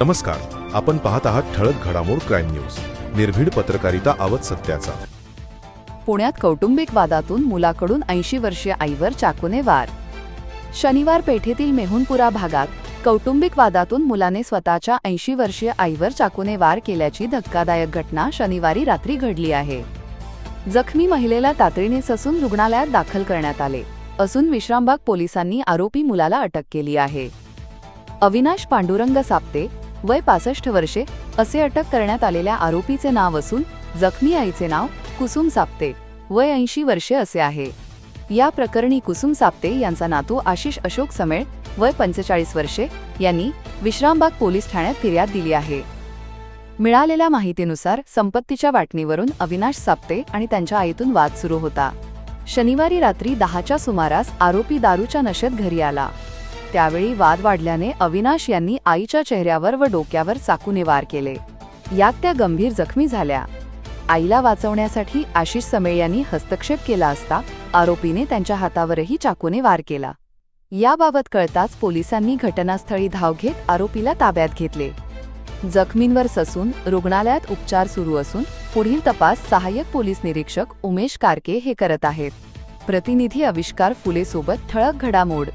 नमस्कार आपण पाहत आहात ठळक घडामोड क्राईम न्यूज निर्भीड पत्रकारिता आवत सत्याचा. पुण्यात कौटुंबिक वादातून मुलाकडून ऐंशी वर्षीय आईवर चाकूने वार. शनिवार पेठेतील मेहुणपुरा भागात कौटुंबिक वादातून मुलाने स्वतःच्या ऐंशी वर्षीय आईवर चाकूने वार केल्याची धक्कादायक घटना शनिवारी रात्री घडली आहे. जखमी महिलेला तातडीने ससून रुग्णालयात दाखल करण्यात आले असून विश्रामबाग पोलिसांनी आरोपी मुलाला अटक केली आहे. अविनाश पांडुरंग साप्ते वय पासष्ट वर्षे असे अटक करण्यात आलेल्या आरोपीचे नाव असून जखमी आईचे नाव कुसुम साप्ते. वय ऐंशी वर्षे असे आहे. या प्रकरणी कुसुम साप्ते यांचा नातू आशिष अशोक समेळ वय पंचेचाळीस वर्षे यांनी विश्रामबाग पोलीस ठाण्यात फिर्याद दिली आहे. मिळालेल्या माहितीनुसार संपत्तीच्या वाटणीवरून अविनाश साप्ते आणि त्यांच्या आईतून वाद सुरू होता. शनिवारी रात्री दहाच्या सुमारास आरोपी दारूच्या नशेत घरी आला. त्यावेळी वाद वाढल्याने अविनाश यांनी आईच्या चेहऱ्यावर व डोक्यावर चाकूने वार केले. यात त्या गंभीर जखमी झाल्या. आईला वाचवण्यासाठी आशिष समेळ यांनी हस्तक्षेप केला असता आरोपीने त्यांच्या हातावरही चाकूने वार केला. याबाबत कळताच पोलिसांनी घटनास्थळी धाव घेत आरोपीला ताब्यात घेतले. जखमींवर ससून रुग्णालयात उपचार सुरू असून पुढील तपास सहाय्यक पोलीस निरीक्षक उमेश कारके हे करत आहेत. प्रतिनिधी आविष्कार फुलेसोबत ठळक घडामोड.